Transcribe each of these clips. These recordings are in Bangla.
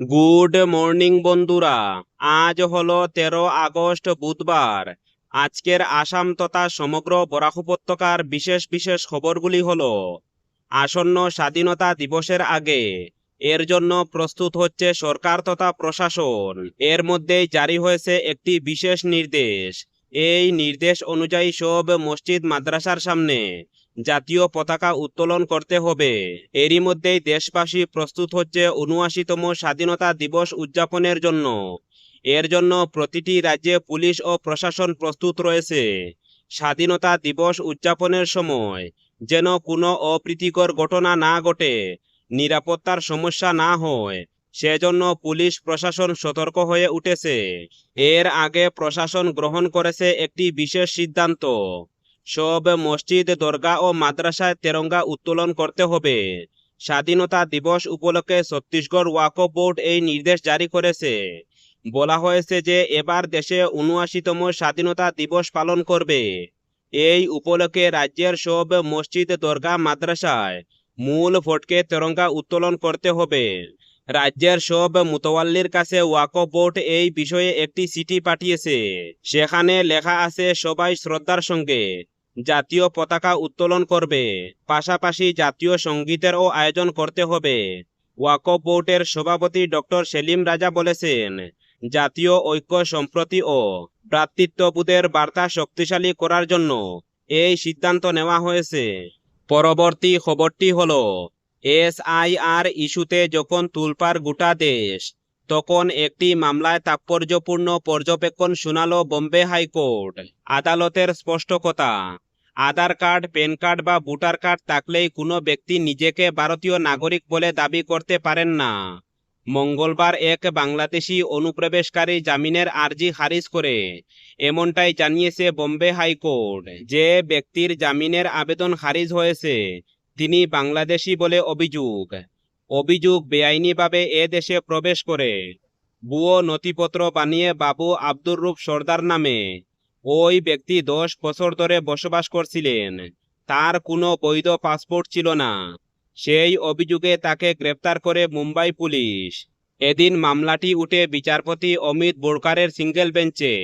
গুড মর্নিং বন্ধুরা। আজ হলো তেরো আগস্ট, বুধবার। আজকের আসাম তথা সমগ্র বরাক উপত্যকার বিশেষ বিশেষ খবরগুলি হল, আসন্ন স্বাধীনতা দিবসের আগে, এর জন্য প্রস্তুত হচ্ছে সরকার তথা প্রশাসন। এর মধ্যেই জারি হয়েছে একটি বিশেষ নির্দেশ। এই নির্দেশ অনুযায়ী সব মসজিদ, মাদ্রাসার সামনে জাতীয় পতাকা উত্তোলন করতে হবে। এরই মধ্যেই দেশবাসী প্রস্তুত হচ্ছে উনআশিতম স্বাধীনতা দিবস উদযাপনের জন্য। এর জন্য প্রতিটি রাজ্যে পুলিশ ও প্রশাসন প্রস্তুত রয়েছে। স্বাধীনতা দিবস উদযাপনের সময় যেন কোনো অপ্রীতিকর ঘটনা না ঘটে, নিরাপত্তার সমস্যা না হয়, সেজন্য পুলিশ প্রশাসন সতর্ক হয়ে উঠেছে। এর আগে প্রশাসন গ্রহণ করেছে একটি বিশেষ সিদ্ধান্ত। সব মসজিদ, দরগা ও মাদ্রাসায় তেরঙ্গা উত্তোলন করতে হবে। স্বাধীনতা দিবস উপলক্ষে ছত্তিশগড় ওয়াকফ বোর্ড এই নির্দেশ জারি করেছে। বলা হয়েছে যে এবার দেশে উনআশিতম স্বাধীনতা দিবস পালন করবে। এই উপলক্ষে রাজ্যের সব মসজিদ, দরগা, মাদ্রাসায় মূল ভোটকে তেরঙ্গা উত্তোলন করতে হবে। রাজ্যের সব মুতওয়াল্লির কাছে ওয়াকফ বোর্ড এই বিষয়ে একটি চিঠি পাঠিয়েছে। সেখানে লেখা আছে, সবাই শ্রদ্ধার সঙ্গে জাতীয় পতাকা উত্তোলন করবে। পাশাপাশি জাতীয় সঙ্গীতেরও আয়োজন করতে হবে। ওয়াকফ বোর্ডের সভাপতি ডক্টর সেলিম রাজা বলেছেন, জাতীয় ঐক্য সম্প্রতি ও ভ্রাতৃত্ববোধের বার্তা শক্তিশালী করার জন্য এই সিদ্ধান্ত নেওয়া হয়েছে। পরবর্তী খবরটি হলো, এসআইআর ইস্যুতে যখন তুলপার গোটা দেশ, তখন একটি মামলায় তাৎপর্যপূর্ণ পর্যবেক্ষণ শোনালো বোম্বে হাইকোর্ট। আদালতের স্পষ্ট কথা আধার কার্ড, প্যান কার্ড বা ভোটার কার্ড থাকলেই কোনো ব্যক্তি নিজেকে ভারতীয় নাগরিক বলে দাবি করতে পারেন না। মঙ্গলবার এক বাংলাদেশি অনুপ্রবেশকারী জামিনের আর্জি খারিজ করে। এমনটাই জানিয়েছে বোম্বে হাইকোর্ট। যে ব্যক্তির জামিনের আবেদন খারিজ হয়েছে, তিনি বাংলাদেশি বলে অভিযোগ। অভিযোগ বেআইনিভাবে এ দেশে প্রবেশ করে। ভুয়ো নথিপত্র বানিয়ে বাবু আব্দুর রূপ সর্দার নামে। ওই ব্যক্তি দশ বছর ধরে বসবাস করছিলেন। তার কোনো বৈধ পাসপোর্ট ছিল না। সেই অভিযোগে তাকে গ্রেপ্তার করে মুম্বাই পুলিশ। এদিন মামলাটি উঠে বিচারপতি অমিত বোরকারের সিঙ্গেল বেঞ্চে।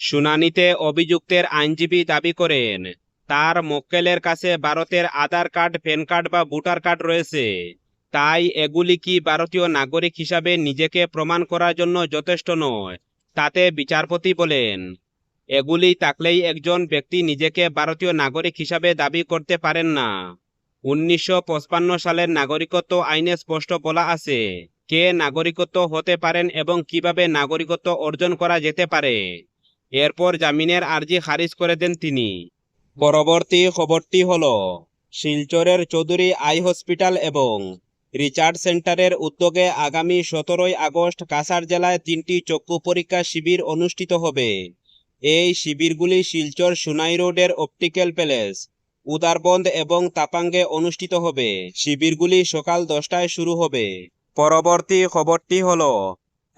শুনানিতে অভিযুক্তের আইনজীবী দাবি করেন, তার মক্কেলের কাছে ভারতের আধার কার্ড, প্যান কার্ড বা ভোটার কার্ড রয়েছে। তাই এগুলি কি ভারতীয় নাগরিক হিসাবে নিজেকে প্রমাণ করার জন্য যথেষ্ট নয়, তাতে বিচারপতি বলেন। এগুলি থাকলেই একজন ব্যক্তি নিজেকে ভারতীয় নাগরিক হিসাবে দাবি করতে পারেন না। উনিশশো সালের নাগরিকত্ব আইনে স্পষ্ট বলা আছে, কে নাগরিকত্ব হতে পারেন এবং কীভাবে নাগরিকত্ব অর্জন করা যেতে পারে। এরপর জামিনের আর্জি খারিজ করে দেন তিনি। পরবর্তী খবরটি হল, শিলচরের চৌধুরী আই হসপিটাল এবং রিচার্ড সেন্টারের উদ্যোগে আগামী সতেরোই আগস্ট কাছাড় জেলায় তিনটি চক্ষু পরীক্ষা শিবির অনুষ্ঠিত হবে। এই শিবিরগুলি শিলচর সুনাই রোডের অপটিক্যাল প্যালেস, উদারবন্দ এবং তাপাঙ্গে অনুষ্ঠিত হবে। শিবিরগুলি সকাল দশটায় শুরু হবে। পরবর্তী খবরটি হল,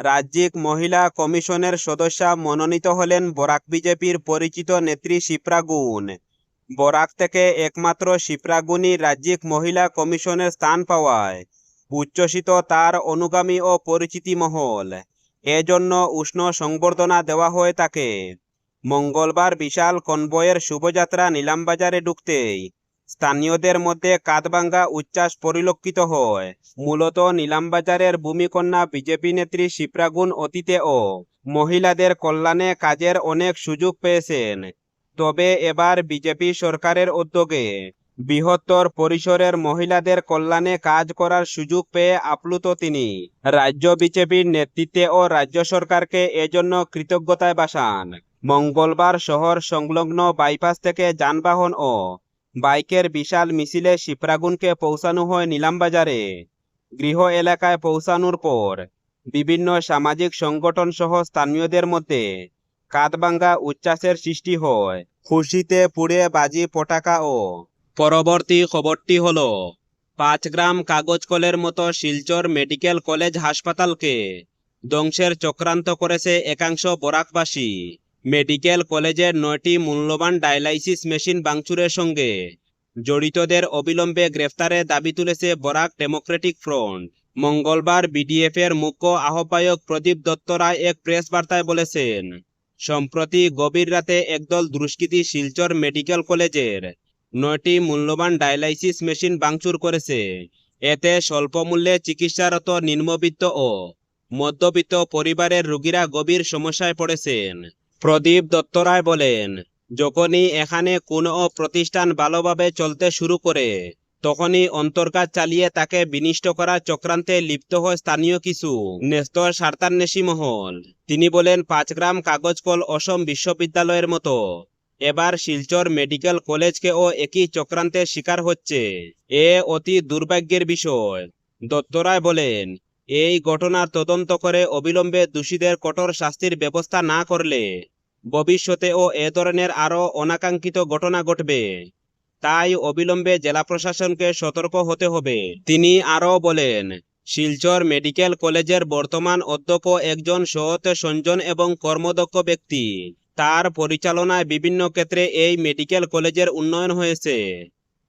রাজ্যিক মহিলা কমিশনের সদস্যা মনোনীত হলেন বরাক বিজেপির পরিচিত নেত্রী শিপ্রা গুণ। বরাক থেকে একমাত্র শিপ্রা গুণই রাজ্যিক মহিলা কমিশনের স্থান পাওয়ায়, উচ্ছ্বসিত তার অনুগামী ও পরিচিতি মহল। এজন্য উষ্ণ সংবর্ধনা দেওয়া হয় তাকে। মঙ্গলবার বিশাল কনভয়ের শুভযাত্রা নিলামবাজারে ঢুকতেই স্থানীয়দের মধ্যে কাঁধভাঙ্গা উচ্ছ্বাস পরিলক্ষিত হয়। মূলত নিলামবাজারের ভূমিকন্যা বিজেপি নেত্রী শিপ্রাগুন অতীতে ও মহিলাদের কল্যাণে কাজের অনেক সুযোগ পেয়েছেন। তবে এবার বিজেপি সরকারের উদ্যোগে বৃহত্তর পরিসরের মহিলাদের কল্যাণে কাজ করার সুযোগ পেয়ে আপ্লুত তিনি। রাজ্য বিজেপির নেতৃত্বে ও রাজ্য সরকারকে এজন্য কৃতজ্ঞতায় বাসান। মঙ্গলবার শহর সংলগ্ন বাইপাস থেকে যানবাহন ও বাইকের বিশাল মিছিলে শিপ্রাগুনকে পৌঁছানো হয় নিলামবাজারে গৃহ এলাকায় পৌঁছানোর পর বিভিন্ন সামাজিক সংগঠন সহ স্থানীয়দের মধ্যে কাঁধভাঙ্গা উচ্ছ্বাসের সৃষ্টি হয়। খুশিতে পুড়ে বাজি পটাকা ও পরবর্তী খবরটি হল, পাঁচ গ্রাম কাগজ কলের মতো শিলচর মেডিকেল কলেজ হাসপাতালকে ধ্বংসের চক্রান্ত করেছে একাংশ বরাকবাসী। মেডিকেল কলেজের নয়টি মূল্যবান ডায়ালাইসিস মেশিন ভাঙচুরের সঙ্গে জড়িতদের অবিলম্বে গ্রেফতারের দাবি তুলেছে বরাক ডেমোক্রেটিক ফ্রন্ট। মঙ্গলবার বিডিএফ এর মুখ্য আহ্বায়ক প্রদীপ দত্ত রায় এক প্রেস বার্তায় বলেছেন, সম্প্রতি গভীর রাতে একদল দুষ্কৃতী শিলচর মেডিকেল কলেজের নয়টি মূল্যবান ডায়ালাইসিস মেশিন ভাঙচুর করেছে। এতে স্বল্প মূল্যে চিকিৎসারত নিম্নবিত্ত ও মধ্যবিত্ত পরিবারের রোগীরা গভীর সমস্যায় পড়েছেন। প্রদীপ দত্ত রায় বলেন, যখনই এখানে কোনো প্রতিষ্ঠান ভালোভাবে চলতে শুরু করে, তখনই অন্তর্কাজ চালিয়ে তাকে বিনিষ্ট করা চক্রান্তে লিপ্ত হয় স্থানীয় কিছু। নেস্তর সার্তান্বেষী মহল, তিনি বলেন পাঁচগ্রাম কাগজকল অসম বিশ্ববিদ্যালয়ের মতো। এবার শিলচর মেডিকেল কলেজকেও একই চক্রান্তের শিকার হচ্ছে। এ অতি দুর্ভাগ্যের বিষয়। দত্তরায় বলেন এই ঘটনার তদন্ত করে অবিলম্বে দোষীদের কঠোর শাস্তির ব্যবস্থা না করলে ভবিষ্যতেও এ ধরনের আরও অনাকাঙ্ক্ষিত ঘটনা ঘটবে। তাই অবিলম্বে জেলা প্রশাসনকে সতর্ক হতে হবে। তিনি আরও বলেন, শিলচর মেডিকেল কলেজের বর্তমান অধ্যক্ষ একজন সৎ সঞ্জন এবং কর্মদক্ষ ব্যক্তি। তার পরিচালনায় বিভিন্ন ক্ষেত্রে এই মেডিকেল কলেজের উন্নয়ন হয়েছে।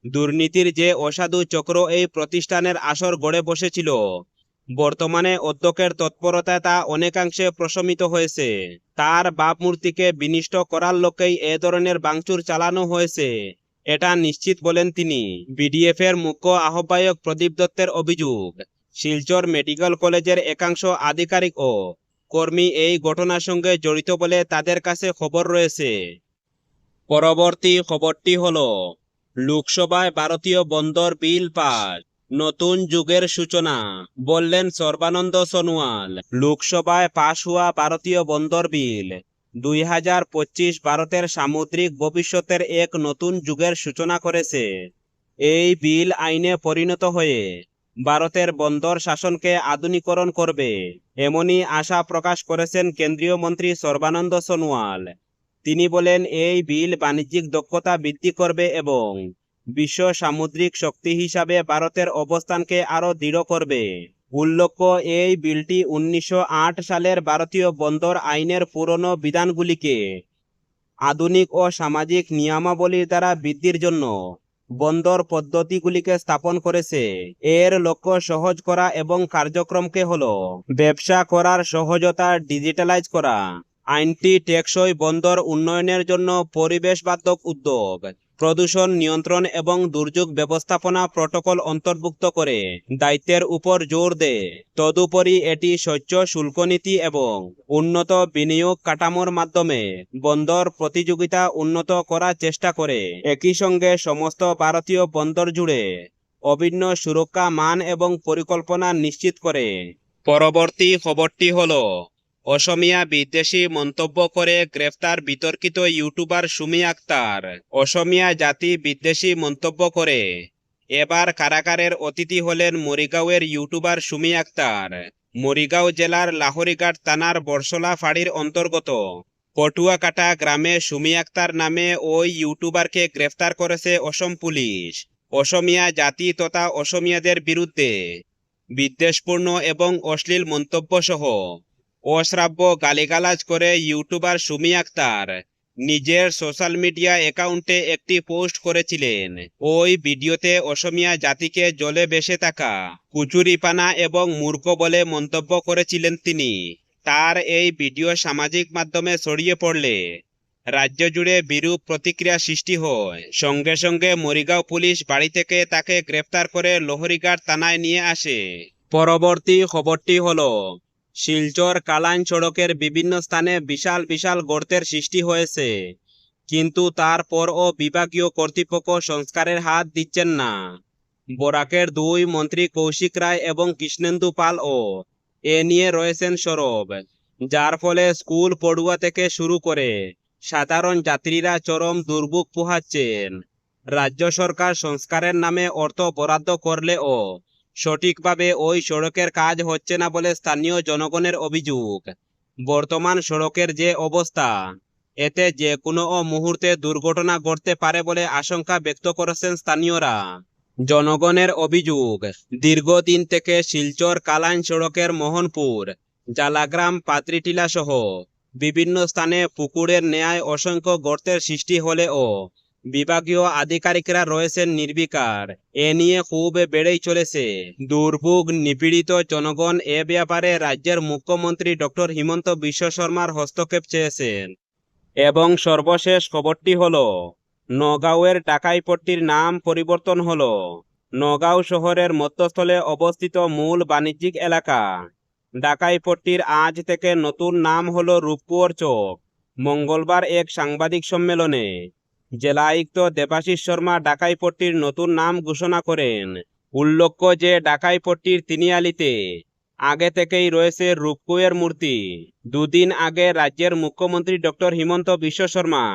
দুর্নীতির যে অসাধু চক্র এই প্রতিষ্ঠানের আসর গড়ে বসেছিল। বর্তমানে অধ্যক্ষের তৎপরতায় তা অনেকাংশে প্রশমিত হয়েছে। তার ভাবমূর্তিকে বিনিষ্ট করার লক্ষ্যেই এ ধরনের ভাঙচুর চালানো হয়েছে। এটা নিশ্চিত বলেন তিনি। বিডিএফ এর মুখ্য আহ্বায়ক প্রদীপ দত্তের অভিযোগ, শিলচর মেডিকেল কলেজের একাংশ আধিকারিক ও কর্মী এই ঘটনার সঙ্গে জড়িত বলে তাদের কাছে খবর রয়েছে। পরবর্তী খবরটি হলো, লোকসভায় ভারতীয় বন্দর বিল পাস। নতুন যুগের সূচনা, বললেন সর্বানন্দ সোনোয়াল। লোকসভায় পাশ হওয়া ভারতীয় বন্দর বিল, দুই হাজার পঁচিশ ভারতের সামুদ্রিক ভবিষ্যতের এক নতুন যুগের সূচনা করেছে। এই বিল আইনে পরিণত হয়ে ভারতের বন্দর শাসনকে আধুনিকরণ করবে, এমনই আশা প্রকাশ করেছেন কেন্দ্রীয় মন্ত্রী সর্বানন্দ সোনোয়াল। তিনি বলেন, এই বিল বাণিজ্যিক দক্ষতা বৃদ্ধি করবে এবং বিশ্ব সামুদ্রিক শক্তি হিসাবে ভারতের অবস্থানকে আরও দৃঢ় করবে। উল্লেখ্য এই বিলটি উনিশশো আট সালের ভারতীয় বন্দর আইনের পুরনো বিধানগুলিকে আধুনিক ও সামাজিক নিয়মাবলীর দ্বারা বৃদ্ধির জন্য বন্দর পদ্ধতিগুলিকে স্থাপন করেছে। এর লক্ষ্য সহজ করা এবং কার্যক্রমকে হলো ব্যবসা করার সহজতা ডিজিটালাইজ করা। আইনটি টেকসই বন্দর উন্নয়নের জন্য পরিবেশ বাধক উদ্যোগ। প্রদূষণ নিয়ন্ত্রণ এবং দুর্যোগ ব্যবস্থাপনা প্রটোকল অন্তর্ভুক্ত করে। দায়িত্বের উপর জোর দেয় তদুপরি এটি স্বচ্ছ শুল্ক নীতি এবং উন্নত বিনিয়োগ কাঠামোর মাধ্যমে বন্দর প্রতিযোগিতা উন্নত করার চেষ্টা করে। একই সঙ্গে সমস্ত ভারতীয় বন্দর জুড়ে অভিন্ন সুরক্ষা মান এবং পরিকল্পনা নিশ্চিত করে। পরবর্তী খবরটি হলো অসমিয়া বিদ্বেষী মন্তব্য করে গ্রেফতার বিতর্কিত ইউটিউবার সুমি আক্তার অসমিয়া জাতি বিদ্বেষী মন্তব্য করে এবার কারাগারের অতিথি হলেন মরিগাঁওয়ের ইউটিউবার সুমি আক্তার মরিগাঁও জেলার লাহরিঘাট থানার বর্ষলা ফাঁড়ির অন্তর্গত পটুয়াকাটা গ্রামে সুমি আক্তার নামে ওই ইউটিউবারকে গ্রেফতার করেছে অসম পুলিশ অসমিয়া জাতি তথা অসমিয়াদের বিরুদ্ধে বিদ্বেষপূর্ণ এবং অশ্লীল মন্তব্য সহ অশ্রাব্য গালিগালাজ করে ইউটিউবার সুমি আক্তার। নিজের সোশ্যাল মিডিয়া অ্যাকাউন্টে একটি পোস্ট করেছিলেন। ওই ভিডিওতে অসমিয়া জাতিকে জলে বেসে থাকা, কুচুরিপানা এবং মূর্খ বলে মন্তব্য করেছিলেন তিনি। তার এই ভিডিও সামাজিক মাধ্যমে ছড়িয়ে পড়লে রাজ্য জুড়ে বিরূপ প্রতিক্রিয়া সৃষ্টি হয়। সঙ্গে সঙ্গে মরিগাঁও পুলিশ বাড়ি থেকে তাকে গ্রেফতার করে লোহরিঘাট থানায় নিয়ে আসে। পরবর্তী খবরটি হলো শিলচর কালাইন সড়কের বিভিন্ন স্থানে বিশাল বিশাল গর্তের সৃষ্টি হয়েছে। কিন্তু তারপরও বিভাগীয় কর্তৃপক্ষ সংস্কারের হাত দিচ্ছেন না। বরাকের দুই মন্ত্রী কৌশিক রায় এবং কৃষ্ণেন্দু পাল ও এ নিয়ে রয়েছেন সরব, যার ফলে স্কুল পড়ুয়া থেকে শুরু করে সাধারণ যাত্রীরা চরম দুর্ভোগ পোহাচ্ছেন। রাজ্য সরকার সংস্কারের নামে অর্থ বরাদ্দ করলেও সঠিকভাবে ওই সড়কের কাজ হচ্ছে না বলে স্থানীয় জনগণের অভিযোগ। বর্তমান সড়কের যে অবস্থা, এতে যে কোনো মুহূর্তে দুর্ঘটনা ঘটতে পারে বলে আশঙ্কা ব্যক্ত করেছেন স্থানীয়রা। জনগণের অভিযোগ, দীর্ঘদিন থেকে শিলচর কালাইন সড়কের মোহনপুর, জালাগ্রাম, পাত্রিটিলা সহ বিভিন্ন স্থানে পুকুরের ন্যায় অসংখ্য গর্তের সৃষ্টি হলেও বিভাগীয় আধিকারিকরা রয়েছেন নির্বিকার। এ নিয়ে খুব বেড়েই চলেছে। দুর্ভোগ নিপীড়িত জনগণ এ ব্যাপারে রাজ্যের মুখ্যমন্ত্রী ডক্টর হিমন্ত বিশ্ব শর্মার হস্তক্ষেপ চেয়েছেন। এবং সর্বশেষ খবরটি হলো, নগাঁওয়ের ডাকাইপট্টির নাম পরিবর্তন হল। নগাঁও শহরের মধ্যস্থলে অবস্থিত মূল বাণিজ্যিক এলাকা। ডাকাইপট্টির আজ থেকে নতুন নাম হল রূপকুয়ার চক। মঙ্গলবার এক সাংবাদিক সম্মেলনে জেলা আয়ুক্ত দেবাশিস শর্মা ডাকাইপট্টির নতুন নাম ঘোষণা করেন। উল্লেখ্য যে, ডাকাইপট্টির তিনিয়ালিতে আগে থেকেই রয়েছে রূপকুয়ের মূর্তি। দুদিন আগে রাজ্যের মুখ্যমন্ত্রী ডক্টর হিমন্ত বিশ্ব শর্মা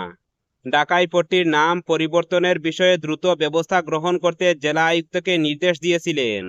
ডাকাইপট্টির নাম পরিবর্তনের বিষয়ে দ্রুত ব্যবস্থা গ্রহণ করতে জেলা আয়ুক্তকে নির্দেশ দিয়েছিলেন।